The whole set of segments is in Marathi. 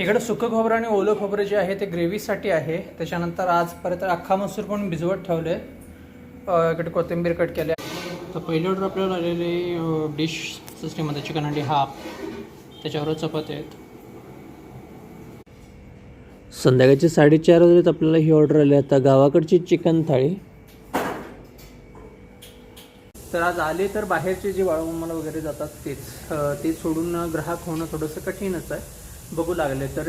इकडे सुकं खोबरं आणि ओलं खोबरं जे आहे ते ग्रेव्हीसाठी आहे. त्याच्यानंतर आज परत अख्खा मसूर पण भिजवत ठेवले. अं, इकडे कोथिंबीर कट केल्या तर पहिली ऑर्डर आपल्याला आलेली डिश सिस्टीममध्ये चिकन अंडी हाफ त्याच्यावर चपात्या आहेत. संध्याकाळचे साडेचार वाजलेत आपल्याला ही ऑर्डर आली. आता गावाकडची चिकन थाळी. तर आज आले तर बाहेरचे जे वाळूमाला वगैरे जातात तेच ते सोडून ग्राहक होणं थोडंसं कठीणच आहे. बघू लागले. तर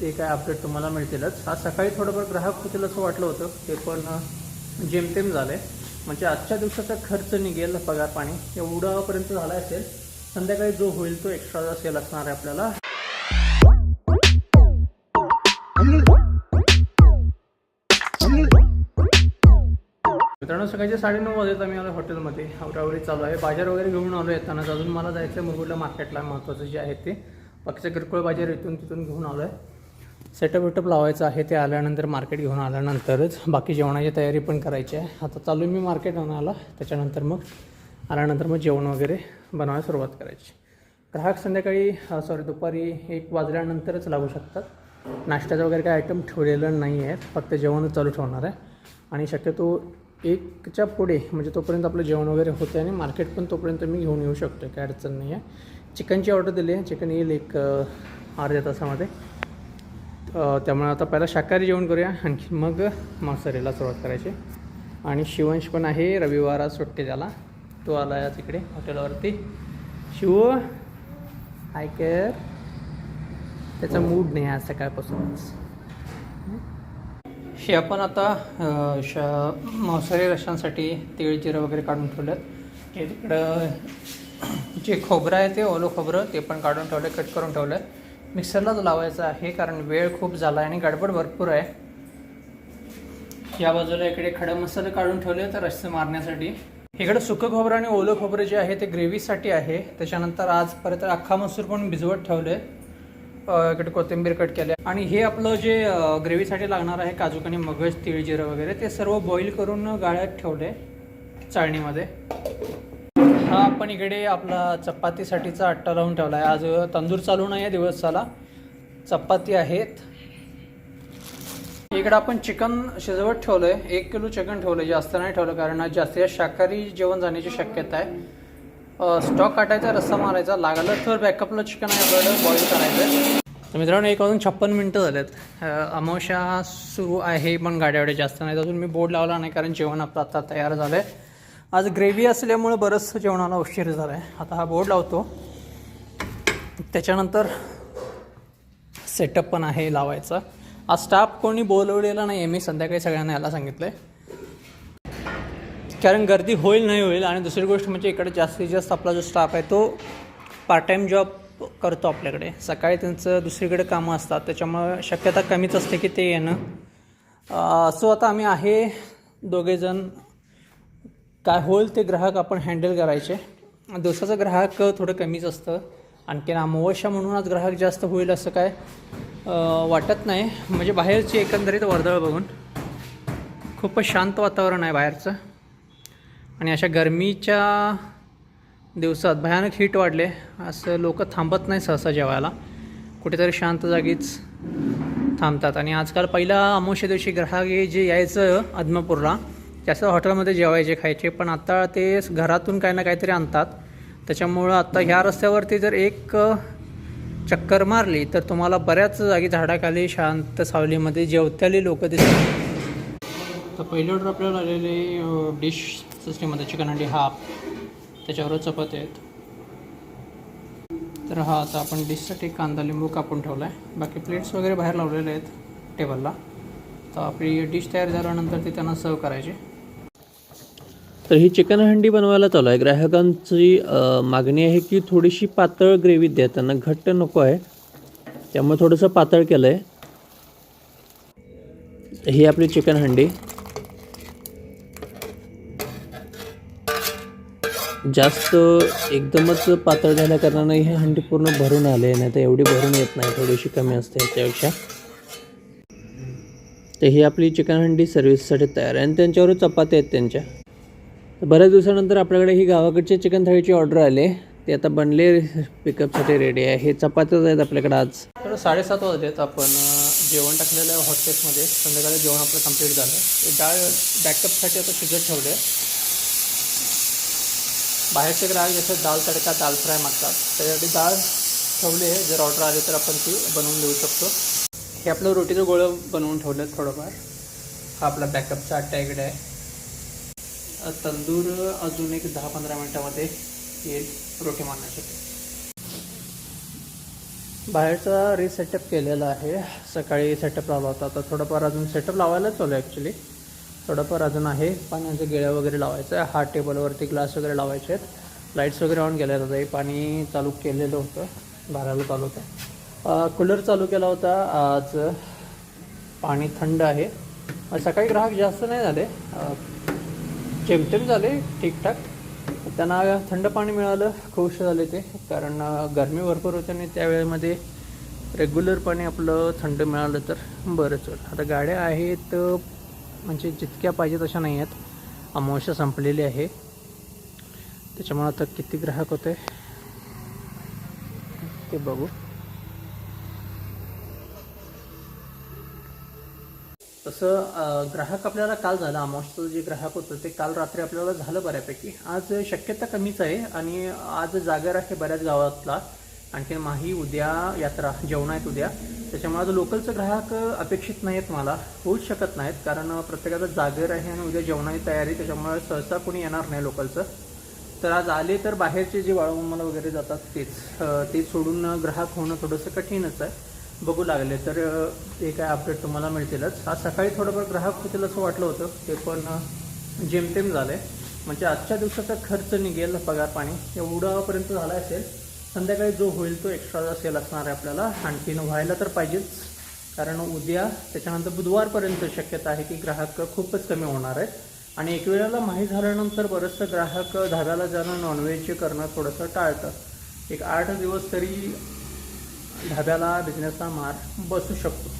ते काय अपडेट तुम्हाला मिळतीलच. आज सकाळी थोडंफार ग्राहक होतील असं वाटलं होतं. ते पण जेमतेम झाले म्हणजे आजच्या दिवसाचा खर्च निघेल पगार पाणी एवढापर्यंत झाला असेल. संध्याकाळी जो होईल तो एक्स्ट्रा सेल असणार आहे आपल्याला. मित्रांनो सकाळचे साडेनऊ वाजत आम्ही आलो हॉटेलमध्ये आवरावरी चालू आहे. बाजार वगैरे घेऊन आलो येताना अजून मला जायचं आहे मुरगुडला मार्केटला महत्त्वाचं जे आहे ते. बाकीच्या किरकोळ बाजार इथून तिथून घेऊन आलो आहे सेटअप वेटअप लावायचं आहे ते आल्यानंतर मार्केट घेऊन आल्यानंतरच बाकी जेवणाची तयारी पण करायची आहे. आता चालू आहे मी मार्केट आणायला त्याच्यानंतर मग आल्यानंतर मग जेवण वगैरे बनवायला सुरुवात करायची. ग्राहक संध्याकाळी सॉरी दुपारी एक वाजल्यानंतरच लागू शकतात. नाश्त्याचं वगैरे काही आयटम ठेवलेलं नाही आहे फक्त जेवणच चालू ठेवणार आहे. आणि शक्यतो एकच्या पुढे म्हणजे तोपर्यंत आपलं जेवण वगैरे होते आणि मार्केट पण तोपर्यंत मी घेऊन येऊ शकतो काही अडचण नाही आहे चिकनची ऑर्डर दिली आहे. चिकन येईल एक अर्ध्या तासामध्ये. त्यामुळे आता पहिला शाकाहारी जेवण करूया. आणखी मग मांसाहारीला सुरुवात करायची. आणि शिवंश पण आहे रविवार आज सुट्टी त्याला. तो आला आहे तिकडे हॉटेलवरती. शिव हाय केअर त्याचा मूड नाही आज सकाळपासूनच हे आपण आता श मांसाहारी रशांसाठी तीळ जिरं वगैरे काढून ठेवलं हे तिकडं जे खोबरं आहे ते ओलं खोबरं ते पण काढून ठेवलं कट करून ठेवलं मिक्सरलाच लावायचं आहे कारण वेळ खूप झाला आहे आणि गडबड भरपूर आहे. या बाजूला इकडे खडे मसाले काढून ठेवले तर रस्से मारण्यासाठी. इकडे सुकं खोबरं आणि ओलं खोबरं जे आहे ते ग्रेव्हीसाठी आहे. त्याच्यानंतर आज परत अख्खा मसूर पण भिजवत ठेवले आहे इकडे कोथिंबीर कट केले आणि हे आपलं जे ग्रेव्हीसाठी लागणार आहे काजू आणि मगज तीळ जिरं वगैरे ते सर्व बॉईल करून गाळ्यात ठेवले चाळणीमध्ये. हा आपण इकडे आपला चपातीसाठीचा आट्टा लावून ठेवला आहे आज तंदूर चालू नाही आहे दिवस चाला चपाती आहेत. इकडं आपण चिकन शिजवत ठेवलं आहे एक किलो चिकन ठेवलं आहे जास्त नाही ठेवलं कारण जास्तीत जास्त शाकाहारी जेवण जाण्याची शक्यता आहे. स्टॉक काटायचा रस्सा मारायचा लागलं तर बॅकअपला चिकन आहे बॉईल करायचं तर मित्रांनो एक वाजून छप्पन मिनटं झालेत. अमावश्या सुरू आहे पण गाड्या जास्त नाहीत. अजून मी बोर्ड लावला नाही कारण जेवण आपलं आता तयार झालं आहे आज ग्रेव्ही असल्यामुळं बरंचसं जेवणाला उशीर झाला आहे आता हा बोर्ड लावतो. त्याच्यानंतर सेटअप पण आहे लावायचा. आज स्टाफ कोणी बोलवलेला नाही आहे मी संध्याकाळी सगळ्यांना यायला सांगितलं आहे कारण गर्दी होईल नाही होईल आणि दुसरी गोष्ट म्हणजे इकडे जास्तीत जास्त आपला जो स्टाफ आहे तो पार्ट टाईम जॉब करतो आपल्याकडे. सकाळी त्यांचं दुसरीकडे कामं असतात त्याच्यामुळं शक्यता कमीच असते की ते येणं. सो आता आम्ही आहे दोघेजण. काय होईल ते ग्राहक आपण हँडल करायचे. दिवसाचं ग्राहक थोडं कमीच असतं. आणखीन अमावस्या म्हणून आज ग्राहक जास्त होईल असं काय वाटत नाही. म्हणजे बाहेरची एकंदरीत वर्दळ बघून खूपच शांत वातावरण आहे बाहेरचं. आणि अशा गरमीच्या दिवसात भयानक हीट वाढले असं लोक थांबत नाही सहसा जेवायला. कुठेतरी शांत जागीच थांबतात. आणि आजकाल पहिला अमावस्या दिवशी ग्राहक हे जे यायचं आदमापूरला जास्त हॉटेलमध्ये जेवायचे खायचे पण आता ते घरातून काही ना काहीतरी आणतात. त्याच्यामुळं आता ह्या रस्त्यावरती जर एक चक्कर मारली तर तुम्हाला बऱ्याच जागी झाडाखाली शांत सावलीमध्ये जेवत्याली लोक दिसतात. तर पहिले ऑर्डर आपल्याला आलेली डिश सिस्टीममध्ये चिकन अंडी हाफ त्याच्यावर चपाती आहेत. तर हा आता आपण डिशसाठी कांदा लिंबू कापून ठेवला आहे बाकी प्लेट्स वगैरे बाहेर लावलेले आहेत टेबलला तर आपली डिश तयार झाल्यानंतर ती त्यांना सर्व करायची. तर ही चिकन हंडी बनवायला चालू आहे. ग्राहकांची मागणी आहे की थोडीशी पातळ ग्रेव्ही द्या. त्यांना घट्ट नको आहे. त्यामुळे थोडंसं पातळ केलं आहे ही आपली चिकन हंडी. जास्त एकदमच पातळ झाल्या कारणानं ही हंडी पूर्ण भरून आले नाही तर एवढी भरून येत नाही. थोडीशी कमी असते याच्यापेक्षा. तर ही आपली चिकन हंडी सर्व्हिससाठी तयार आहे. आणि त्यांच्यावर चपात्या आहेत त्यांच्या. बऱ्याच दिवसानंतर आपल्याकडे ही गावाकडची चिकन थाळीची ऑर्डर आली. ते आता बनले पिकअपसाठी रेडी आहे. हे चपात्याच आहेत आपल्याकडे आज. तर साडेसात वाजलेत आपण जेवण टाकलेलं आहे हॉटेल्समध्ये संध्याकाळी जेवण आपलं कंप्लीट झालं. डाळ बॅकअपसाठी आता शिजत ठेवले. बाहेरचे ग्राहक जसं दाल तडका दाल फ्राय मागतात. त्यासाठी डाळ ठेवली आहे. जर ऑर्डर आली तर आपण ती बनवून देऊ शकतो. हे आपलं रोटीचं गोळं बनवून ठेवलं थोडंफार. हा आपला बॅकअपचा आट्टा इकडे आहे. तंदूर अजून एक दहा पंधरा मिनटामध्ये येईल. रोटी मारण्यासाठी. बाहेरचा रिसेटअप केलेला आहे. सकाळी सेटअप लावला होता. आता थोडंफार अजून सेटअप लावायला चालू आहे ॲक्च्युली थोडंफार अजून आहे. पाण्याच्या गिळ्या वगैरे लावायचं आहे हा टेबलवरती ग्लास वगैरे लावायचे आहेत. लाईट्स वगैरे ऑन केल्या होत्या पाणी चालू केलेलं होतं. भरायला चालू होतं. कूलर चालू केला होता. आज पाणी थंड आहे. सकाळी ग्राहक जास्त नाही झाले. जेमतेम झाले ठीकठाक. त्यांना थंड पाणी मिळालं खुश झाले ते कारण गरमी भरपूर होते आणि त्यावेळेमध्ये रेग्युलर पाणी आपलं थंड मिळालं तर बरंच होईल आता गाड्या आहेत म्हणजे जितक्या पाहिजे तशा नाही आहेत. अमावस्या संपलेली आहे. त्याच्यामुळे आता किती ग्राहक होते ते बघू. तसं ग्राहक आपल्याला काल झाला अमावस्याचं जे ग्राहक होतं ते काल रात्री आपल्याला झालं बऱ्यापैकी. आज शक्यता कमीच आहे आणि आज जागर आहे बऱ्याच गावातला. आणखी माही उद्या यात्रा जेवण आहेत उद्या. त्याच्यामुळे आज लोकलचं ग्राहक अपेक्षित नाहीत मला होऊच शकत नाहीत. कारण प्रत्येकाचं जागर आहे आणि उद्या जेवणाची तयारी त्याच्यामुळे सहसा कोणी येणार नाही लोकलचं. तर आज आले तर बाहेरचे जे वाळूमाला वगैरे जातात तेच ते सोडून ग्राहक होणं थोडंसं कठीणच आहे. बघू लागले. तर ते काय अपडेट तुम्हाला मिळतीलच. आज सकाळी थोडंफार ग्राहक होतील असं वाटलं होतं. ते पण जेमतेम जेमतेम झाले म्हणजे आजच्या दिवसाचा खर्च निघेल पगार पाणी एवढापर्यंत झाला असेल. संध्याकाळी जो होईल तो एक्स्ट्रा सेल असणार आहे आपल्याला. आणखीन व्हायला तर पाहिजेच. कारण उद्या त्याच्यानंतर बुधवारपर्यंत शक्यता आहे की ग्राहक खूपच कमी होणार आहेत. आणि एक वेळेला माहीत झाल्यानंतर बरंचसं ग्राहक धाब्याला जाणं नॉनव्हेज करणं थोडंसं टाळतं. एक आठ दिवस तरी ढाब्याला बिझनेसला मार बसू शकतो.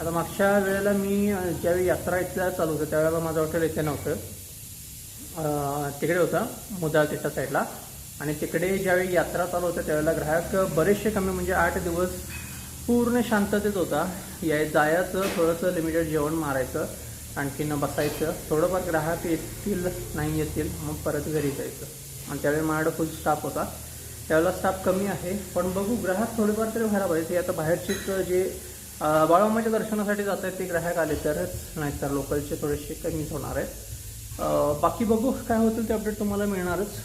आता मागच्या वेळेला मी ज्यावेळी यात्रा इथल्या चालू होतं त्यावेळेला माझं हॉटेल इथे नव्हतं. तिकडे होतं मुदाल तिच्या साईडला. आणि तिकडे ज्यावेळी यात्रा चालू होत्या त्यावेळेला ग्राहक बरेचसे कमी म्हणजे आठ दिवस पूर्ण शांततेत होता. या जायचं थोडंसं लिमिटेड जेवण मारायचं आणखीन बसायचं. थोडंफार ग्राहक येतील नाही येतील मग परत घरी जायचं. आणि त्यावेळी माझ्याकडं फुल स्टाफ होता. त्यावेळेला स्टाफ कमी आहे. पण बघू ग्राहक थोडेफार तरी व्हायला पाहिजे. ते आता बाहेरचे जे बाळामाच्या दर्शनासाठी जात आहेत ते ग्राहक आले तरच नाहीतर लोकलचे थोडेसे कमीच होणार आहेत. बाकी बघू काय होतील ते अपडेट तुम्हाला मिळणारच.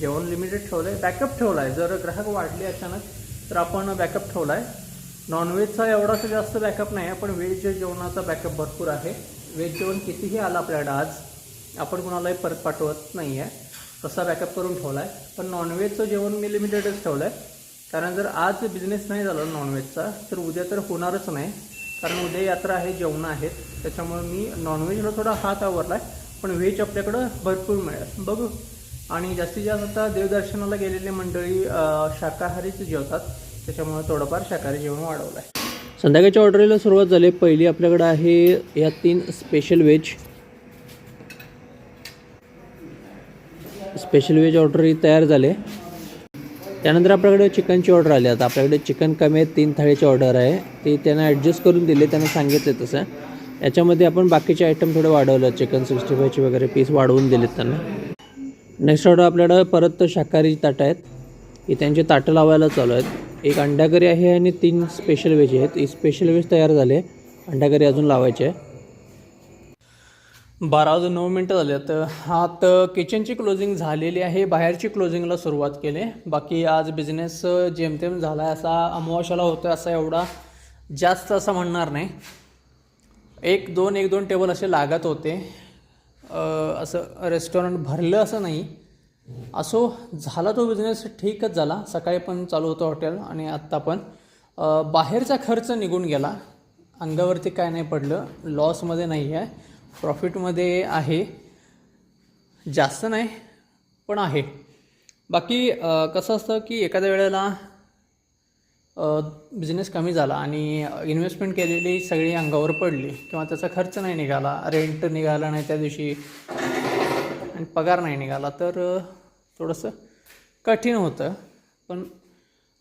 जेवण लिमिटेड ठेवलं आहे बॅकअप ठेवला आहे जर ग्राहक वाढले अचानक तर आपण बॅकअप ठेवला आहे नॉनव्हेजचा एवढासा जास्त बॅकअप नाही आहे पण व्हेज जेवणाचा बॅकअप भरपूर आहे. व्हेज जेवण कितीही आलं आपल्याकडं आज आपण कोणालाही परत पाठवत नाही आहे तसा बॅकअप करून ठेवला आहे पण नॉनव्हेजचं जेवण मी लिमिटेडच ठेवलं आहे कारण जर आज बिझनेस नाही झाला नॉनव्हेजचा तर उद्या तर होणारच नाही. कारण उद्या यात्रा आहे जेवणं आहेत त्याच्यामुळे मी नॉनव्हेजला थोडा हात आवरला आहे पण व्हेज आपल्याकडं भरपूर मिळेल. बघू. आणि जास्तीत जास्त आता देवदर्शनाला गेलेले मंडळी शाकाहारीच जेवतात. त्याच्यामुळे थोडंफार शाकाहारी जेवण वाढवलं आहे संध्याकाळच्या ऑर्डरीला सुरुवात झाली. पहिली आपल्याकडं आहे या तीन special veg special veg order ही तयार झाले. त्यानंतर आपल्याकडे चिकनची ऑर्डर आली. आता आपल्याकडे चिकन कमी आहे तीन थाळीची ऑर्डर आहे. ती त्यांना ॲडजस्ट करून दिले त्यांना सांगितले तसं. याच्यामध्ये आपण बाकीचे आयटम थोडे वाढवलं. चिकन सिक्स्टी फायचे वगैरे पीस वाढवून दिलेत त्यांना. नेक्स्ट ऑर्डर आपल्याकडं परत शाकाहारी ताटं आहेत. ही त्यांचे ताटं लावायला चालू आहेत. एक अंडाकरी आहे आणि तीन स्पेशल व्हेज आहेत. ही स्पेशल व्हेज तयार झाले. अंडाकरी अजून लावायचे. आहे बारा वाजून नऊ मिनटं झाले तर आत किचनची क्लोजिंग झालेली आहे. बाहेरची क्लोजिंगला सुरुवात केली. बाकी आज बिझनेस जेमतेम झाला आहे असा अमावस्याला होतं असा एवढा जास्त असं म्हणणार नाही. एक दोन एक दोन टेबल असे लागत होते. असं रेस्टॉरंट भरलं असं नाही. असो झाला तो बिझनेस ठीकच झाला. सकाळी पण चालू होतं हॉटेल आणि आत्ता पण. बाहेरचा खर्च निघून गेला. अंगावरती काय नाही पडलं. लॉसमध्ये नाही आहे प्रॉफिटमध्ये आहे. जास्त नाही पण आहे. बाकी कसं असतं की एखाद्या वेळेला बिझनेस कमी झाला आणि इन्व्हेस्टमेंट केलेली सगळी अंगावर पडली किंवा त्याचा खर्च नाही निघाला रेंट निघाला नाही त्या दिवशी आणि पगार नाही निघाला तर थोडंसं कठीण होतं. पण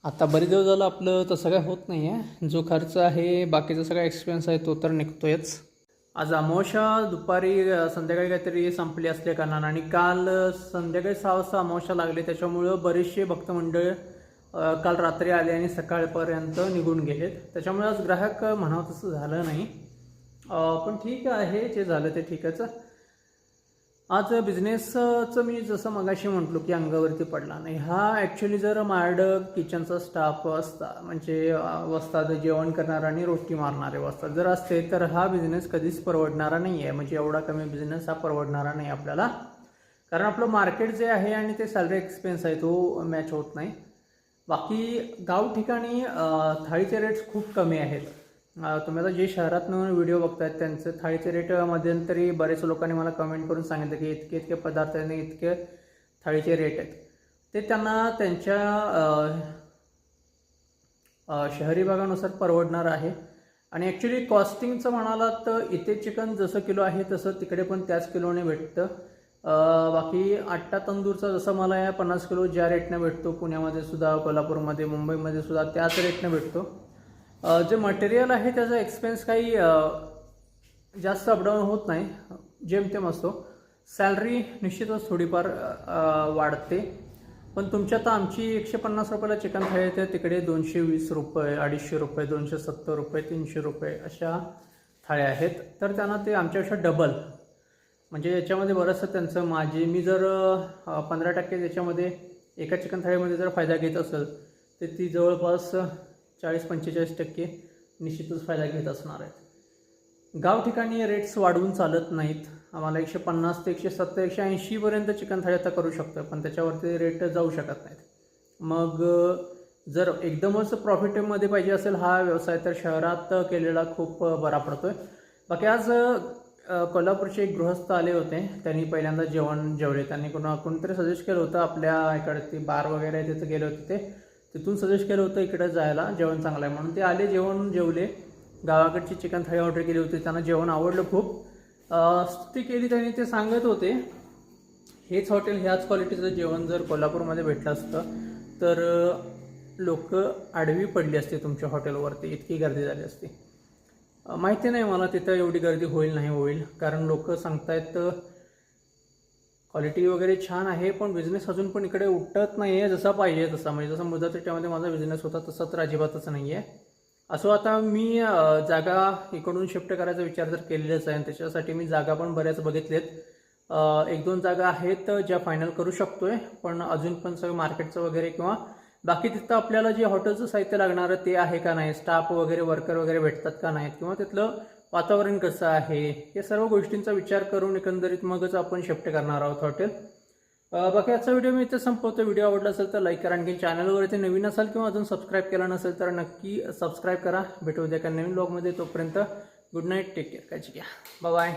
आता बरेच दिवस झालं आपलं तसं काय होत नाही आहे जो खर्च आहे बाकीचा सगळा एक्सपेन्स आहे तो तर निघतोयच. आज अमावस्या दुपारी संध्याकाळी काहीतरी संपली असल्या कारणानं आणि काल संध्याकाळी सहा वाजता अमावस्या लागली. त्याच्यामुळं बरेचसे भक्तमंडळ काल रात्री आले आणि सकाळपर्यंत निघून गेलेत. त्याच्यामुळे आज ग्राहक म्हणावं तसं झालं नाही. पण ठीक आहे जे झालं ते ठीकच. आज बिझनेसचं मी जसं मगाशी म्हटलो की अंगावरती पडला नाही. हा ॲक्च्युली जर मार्ड किचनचा स्टाफ असता म्हणजे वस्तात जेवण करणारा आणि रोटी मारणारे वस्तात जर असते तर हा बिझनेस कधीच परवडणारा नाही आहे म्हणजे एवढा कमी बिझनेस हा परवडणारा नाही आपल्याला. कारण आपलं मार्केट जे आहे आणि ते सॅलरी एक्सपेन्स आहे तो मॅच होत नाही. बाकी गाव ठिकाणी थाळीचे रेट्स खूप कमी आहेत. तुम्ही आता जे शहरातनं व्हिडिओ बघतायत त्यांचं थाळीचे रेट मध्यंतरी बरेच लोकांनी मला कमेंट करून सांगितलं की इतके इतके पदार्थ आणि इतके थाळीचे रेट आहेत. ते त्यांना त्यांच्या शहरी भागानुसार परवडणार आहे. आणि ॲक्च्युली कॉस्टिंगचं म्हणालात तर इथे चिकन जसं किलो आहे तसं तिकडे पण त्याच किलोने भेटतं. बाकी आट्टा तंदूरचा जसं मला या पन्नास किलो ज्या रेटनं भेटतो पुण्यामध्ये सुद्धा कोल्हापूरमध्ये मुंबईमध्ये सुद्धा त्याच रेटनं भेटतो. जे मटेरियल आहे त्याचा एक्सपेन्स काही जास्त अपडाऊन होत नाही. जेमतेम असतो. सॅलरी निश्चितच थोडीफार वाढते. पण तुमच्या तर आमची एकशे पन्नास रुपयाला चिकन थाळी येते. तिकडे दोनशे वीस रुपये अडीचशे रुपये दोनशे सत्तर रुपये तीनशे रुपये अशा थाळ्या आहेत. तर त्यांना ते आमच्यापेक्षा डबल म्हणजे याच्यामध्ये बरंचसं त्यांचं माझे मी जर पंधरा टक्के त्याच्यामध्ये एका चिकन थाळीमध्ये जर फायदा घेत असेल तर ती जवळपास चाळीस पंचेचाळीस टक्के निश्चितच फायदा घेत असणार आहेत. गाव ठिकाणी रेट्स वाढवून चालत नाहीत. आम्हाला एकशे पन्नास ते एकशे सत्तर एकशे ऐंशीपर्यंत चिकन थाळी आता करू शकतो पण त्याच्यावरती रेट जाऊ शकत नाहीत. मग जर एकदमच प्रॉफिटमध्ये पाहिजे असेल हा व्यवसाय तर शहरात केलेला खूप बरा पडतो आहे बाकी आज कोल्हापूरचे एक गृहस्थ आले होते. त्यांनी पहिल्यांदा जेवण जेवले. त्यांनी कोणा कोणतरी सजेस्ट केलं होतं आपल्या इकडे ते बार वगैरे तिथं गेले होते ते. तिथून सजेस्ट केलं होतं इकडे जायला जेवण चांगलं आहे म्हणून. ते आले जेवण जेवले. गावाकडची चिकन थाळी ऑर्डर केली होती त्यांना जेवण आवडलं खूप. अ, स्तुती केली त्यांनी ते सांगत होते हेच हॉटेल ह्याच क्वालिटीचं जेवण जर कोल्हापूरमध्ये भेटलं असतं तर लोक आडवी पडली असते तुमच्या हॉटेलवरती इतकी गर्दी झाली असती. माहिती नाही मला तिथं एवढी गर्दी होईल नाही होईल कारण लोक सांगतायत क्वालिटी वगैरे छान आहे पण बिझनेस अजून पण इकडे उठत नाही आहे जसा पाहिजे तसा. म्हणजे जसा मुद्दा त्याच्यामध्ये माझा बिझनेस होता तसा तर अजिबातच नाही आहे असो आता मी जागा इकडून शिफ्ट करायचा विचार तर केलेलाच आहे आणि त्याच्यासाठी मी जागा पण बऱ्याच बघितलेत. एक दोन जागा आहेत ज्या फायनल करू शकतोय पण अजून पण सगळं मार्केटचं वगैरे किंवा बाकी तिथं आपल्याला जे हॉटेलचं साहित्य लागणारं ते आहे का नाही? स्टाफ वगैरे वर्कर वगैरे भेटतात का नाहीत? किंवा तिथलं वातावरण कसं आहे? या सर्व गोष्टींचा विचार करून एकंदरीत मगच आपण शिफ्ट करणार आहोत हॉटेल. बाकी आजचा व्हिडिओ मी इथे संपवतो व्हिडिओ आवडला असेल तर लाईक करा. आणखी चॅनलवरती नवीन असाल किंवा अजून सबस्क्राईब केला नसेल तर नक्की सबस्क्राईब करा. भेटू द्या का नवीन ब्लॉगमध्ये तोपर्यंत गुड नाईट टेक केअर काळजी घ्या. बाय